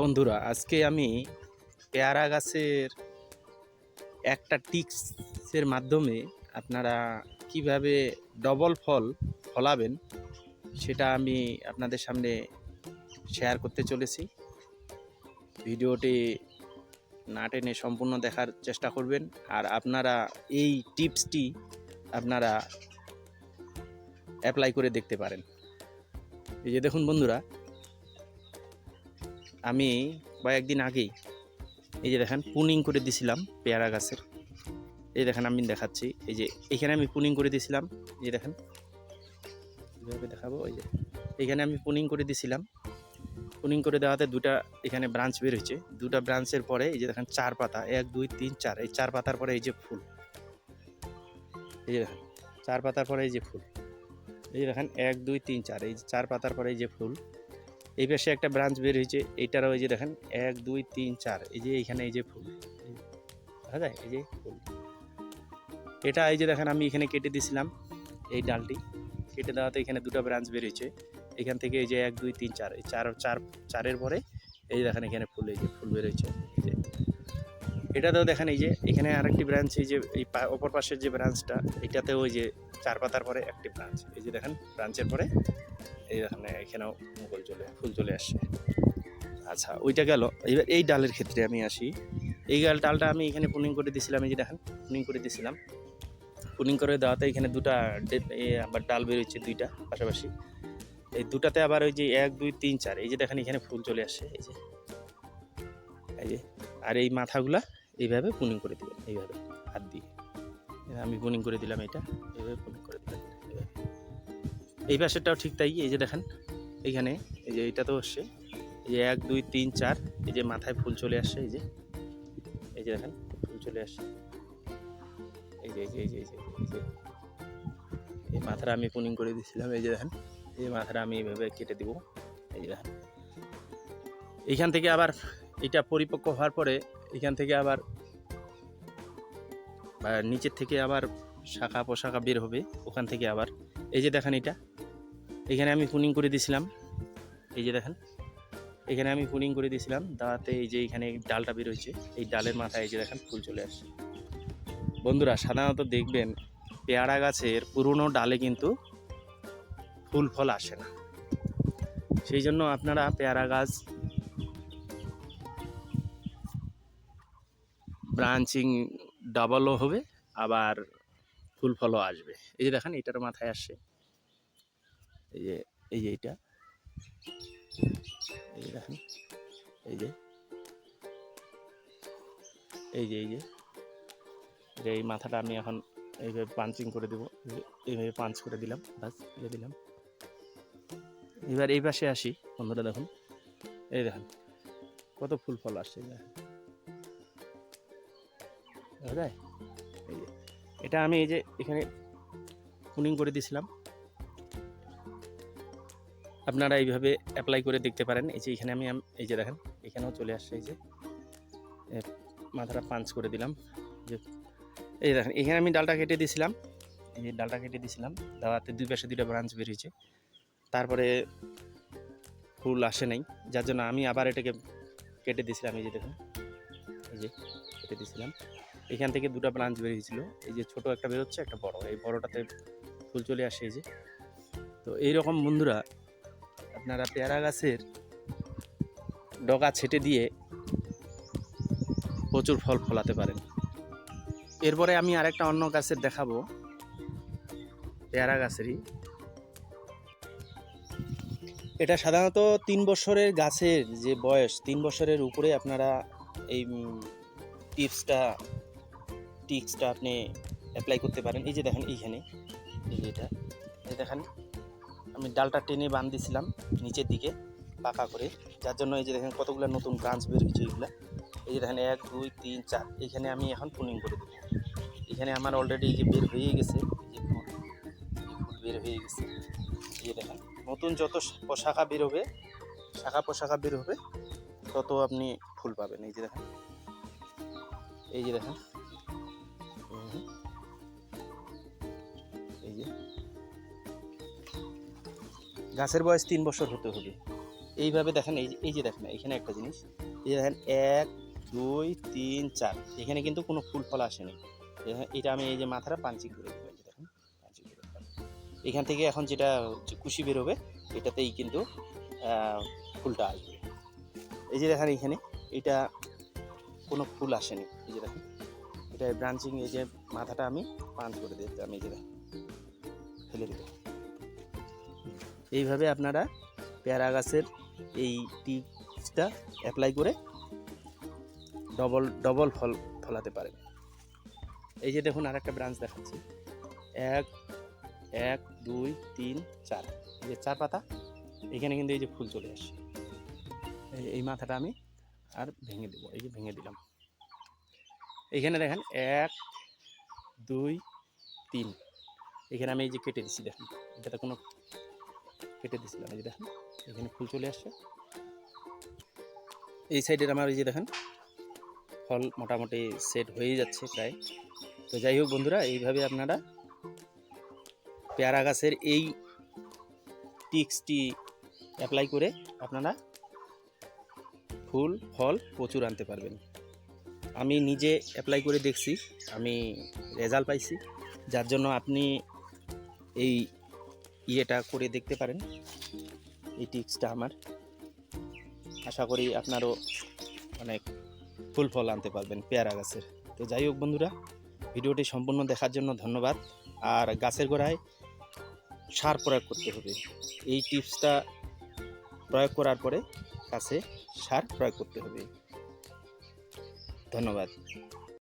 বন্ধুরা, আজকে আমি পেয়ারা গাছের একটা টিক্সের মাধ্যমে আপনারা কীভাবে ডবল ফল ফলাবেন সেটা আমি আপনাদের সামনে শেয়ার করতে চলেছি। ভিডিওটি না টেনে সম্পূর্ণ দেখার চেষ্টা করবেন। আর আপনারা এই টিপসটি আপনারা অ্যাপ্লাই করে দেখতে পারেন। এই যে দেখুন বন্ধুরা আমি কয়েকদিন আগেই এই যে দেখেন পুনিং করে দিছিলাম পেয়ারা গাছের এই দেখেন আমি দেখাচ্ছি এই যে এখানে আমি পুনিং করে দিছিলাম এই দেখেন কীভাবে দেখাবো ওই যে এখানে আমি পুনিং করে দিছিলাম পুনিং করে দেওয়াতে দুটা এখানে ব্রাঞ্চ বের হয়েছে দুটা ব্রাঞ্চের পরে এই যে দেখেন চার পাতা এক দুই তিন চার এই চার পাতার পরে এই যে ফুল এই যে দেখেন চার পাতার পরে এই যে ফুল এই যে দেখেন এক দুই তিন চার এই চার পাতার পরে এই যে ফুল এই পাশে একটা ব্রাঞ্চ বের হয়েছে এইটারও এই যে দেখেন এক দুই তিন চার এই যে এইখানে এই যে ফুল দেখা যায় এই যে ফুল এটা এই যে দেখেন আমি এখানে কেটে দিছিলাম এই ডালটি কেটে দেওয়াতে এখানে দুটো ব্রাঞ্চ বের হয়েছে এখান থেকে এই যে এক দুই তিন চার এই চার চার চারের পরে এই দেখেন এখানে ফুল এই যে ফুল বের হয়েছে যে এটাতেও দেখেন এই যে এখানে আরেকটি ব্রাঞ্চ এই যে এই অপর পাশের যে ব্রাঞ্চটা এটাতেও ওই যে চার পাতার পরে একটি ব্রাঞ্চ এই যে দেখেন ব্রাঞ্চের পরে এই দেখেন এখানেও মুগল চলে, ফুল চলে আসছে। আচ্ছা ওইটা গেল। এবার এই ডালের ক্ষেত্রে আমি আসি। এই গাল ডালটা আমি এখানে পুনিং করে দিছিলাম, এই যে দেখেন, পুনিং করে দিছিলাম। পুনিং করে দেওয়াতে এখানে দুটা আবার ডাল বেরোচ্ছে দুইটা পাশাপাশি। এই দুটাতে আবার ওই যে এক, দুই, তিন, চার, এই যে দেখেন, এখানে ফুল চলে আসছে, এই যে। এই যে, আর এই মাথাগুলা এইভাবে পুনিং করে দিবেন, এইভাবে, হাত দিয়ে। আমি পুনিং করে দিলাম এটা, এইভাবে পুনিং করে এই পাশেরটাও ঠিক তাই, এই যে দেখেন, এইখানে, এই যে এইটা তো আসছে। এই যে এক, দুই, তিন, চার, এই যে মাথায় ফুল চলে আসছে, এই যে এই যে দেখেন, ফুল চলে আসছে। এই যে এই যে এই যে এই যে, এই মাথাটা আমি পুনিং করে দিয়েছিলাম, এই যে দেখেন, এই মাথাটা আমি এইভাবে কেটে দিব, এই যে দেখেন। এইখান থেকে আবার এটা পরিপক্ক হওয়ার পরে এখান থেকে আবার নিচের থেকে আবার শাখা পোশাখা বের হবে, ওখান থেকে আবার, এই যে দেখেন এটা এখানে আমি পুনিং করে দিয়েছিলাম এই যে দেখেন, এখানে আমি পুনিং করে দিয়েছিলাম দাওয়াতে এই যে এখানে ডালটা বেরোচ্ছে এই ডালের মাথায় এই যে দেখেন ফুল চলে আসছে। বন্ধুরা, সাধারণত দেখবেন পেয়ারা গাছের পুরনো ডালে কিন্তু ফুল ফল আসে না। সেই জন্য আপনারা পেয়ারা গাছ, ব্রাঞ্চিং ডাবলও হবে, আবার ফুল ফলও আসবে। এই যে দেখেন, এটার মাথায় আসছে। এই যে এই যে এইটা। এই দেখেন, এই যে। এই যে এই যে। এই মাথাটা আমি এখন এইভাবে পাঞ্চিং করে দেবো। এইভাবে পাঞ্চ করে দিলাম বাস দিয়ে দিলাম। এবার এই পাশে আসি, বন্ধুরা দেখুন। এই দেখেন, কত ফুল ফল আসছে দেখা এই যে এটা আমি এই যে এখানে পুনিং করে দিয়েছিলাম আপনারা এইভাবে অ্যাপ্লাই করে দেখতে পারেন। এই যে এখানে আমি এই যে দেখেন, এখানেও চলে আসছে এই যে। মাথাটা পাঞ্চ করে দিলাম। যে এই দেখেন, এখানে আমি ডালটা কেটে দিয়েছিলাম। এই যে ডালটা কেটে দিয়েছিলাম। দেওয়াতে দুই পাশে দুইটা ব্রাঞ্চ বেরিয়েছে তারপরে ফুল আসে নাই। যার জন্য আমি আবার এটাকে কেটে দিয়েছিলাম। এই যে দেখুন, এই যে কেটে দিয়েছিলাম। এখান থেকে দুটো ব্রাঞ্চ বেরিয়েছিল এই যে ছোট একটা বেরোচ্ছে একটা বড়। এই বড়টাতে ফুল চলে আসে এই যে। তো এইরকম বন্ধুরা আপনারা পেয়ারা গাছের ডগা ছেটে দিয়ে প্রচুর ফল ফলাতে পারেন। এরপরে আমি আরেকটা অন্য গাছের দেখাবো। পেয়ারা গাছেরই। এটা সাধারণত তিন বছরের গাছের যে বয়স, তিন বছরের উপরে আপনারা এই টিপসটা, টিক্সটা আপনি অ্যাপ্লাই করতে পারেন। এই যে দেখেন এইখানে, এই যে এটা দেখেন। আমি ডালটা টেনে বাঁধ দিয়েছিলাম নিচের দিকে পাকা করে। যার জন্য এই যে দেখেন কতগুলো নতুন ব্রাঞ্চ বের হয়েছে এইগুলা এই যে দেখেন এক, দুই, তিন, চার। এখানে আমি এখন পুনিং করে দেবো। এখানে আমার অলরেডি এই যে বের হয়ে গেছে বের হয়ে গেছে। এই দেখেন, নতুন যত শা- শাখা বের হবে, শাখা পোশাখা বের হবে, তত আপনি ফুল পাবেন। এই যে দেখেন, এই যে দেখেন। গাছের বয়স তিন বছর হতে হবে। এইভাবে দেখেন, এই এই যে দেখেন, এখানে একটা জিনিস। এই যে দেখেন, এক, দুই, তিন, চার। এখানে কিন্তু কোনো ফুল ফল আসেনি। এখানে- এটা আমি এই যে মাথাটা পাঞ্চিং করে দেখেন, পাঞ্চিং করে এখান থেকে এখন যেটা কুশি বেরোবে, এটাতেই কিন্তু ফুলটা আসবে। এই যে দেখেন এখানে, এটা কোনো ফুল আসেনি। এই যে দেখেন, এটা ব্রাঞ্চিং এই যে মাথাটা আমি পাঞ্চ করে দিতাম এই যে ফেলে দেবো এইভাবে আপনারা পেয়ারা গাছের এই টিপসটা অ্যাপ্লাই করে ডবল ডবল ফল ফলাতে পারেন। এই যে দেখুন আর একটা ব্রাঞ্চ দেখাচ্ছি। এক এক, দুই, তিন, চার। এই যে চার পাতা, এখানে কিন্তু এই যে ফুল চলে এই- এই মাথাটা আমি আর ভেঙে দেবো, এই যে ভেঙে দিলাম। এখানে দেখেন এক, দুই, তিন। এখানে আমি এই যে কেটে দিচ্ছি, দেখেন। এটাতে কোনো কেটে দিছিলাম এই যে দেখেন, এখানে ফুল চলে আসছে। এই সাইডের আমার এই যে দেখেন, ফল মোটামুটি সেট হয়ে যাচ্ছে প্রায়। তো যাই হোক বন্ধুরা, এইভাবে আপনারা পেয়ারা গাছের এই টিক্সটি অ্যাপ্লাই করে আপনারা ফুল, ফল প্রচুর আনতে পারবেন। আমি নিজে অ্যাপ্লাই করে দেখছি, আমি রেজাল্ট পাইছি। যার জন্য আপনি এই ইয়েটা করে দেখতে পারেন। এই টিপসটা আমার। আশা করি আপনারও অনেক ফুল ফল আনতে পারবেন পেয়ারা গাছের। তো যাই হোক বন্ধুরা, ভিডিওটি সম্পূর্ণ দেখার জন্য ধন্যবাদ। আর গাছের গোড়ায় সার প্রয়োগ করতে হবে। এই টিপসটা প্রয়োগ করার পরে গাছে সার প্রয়োগ করতে হবে। ধন্যবাদ।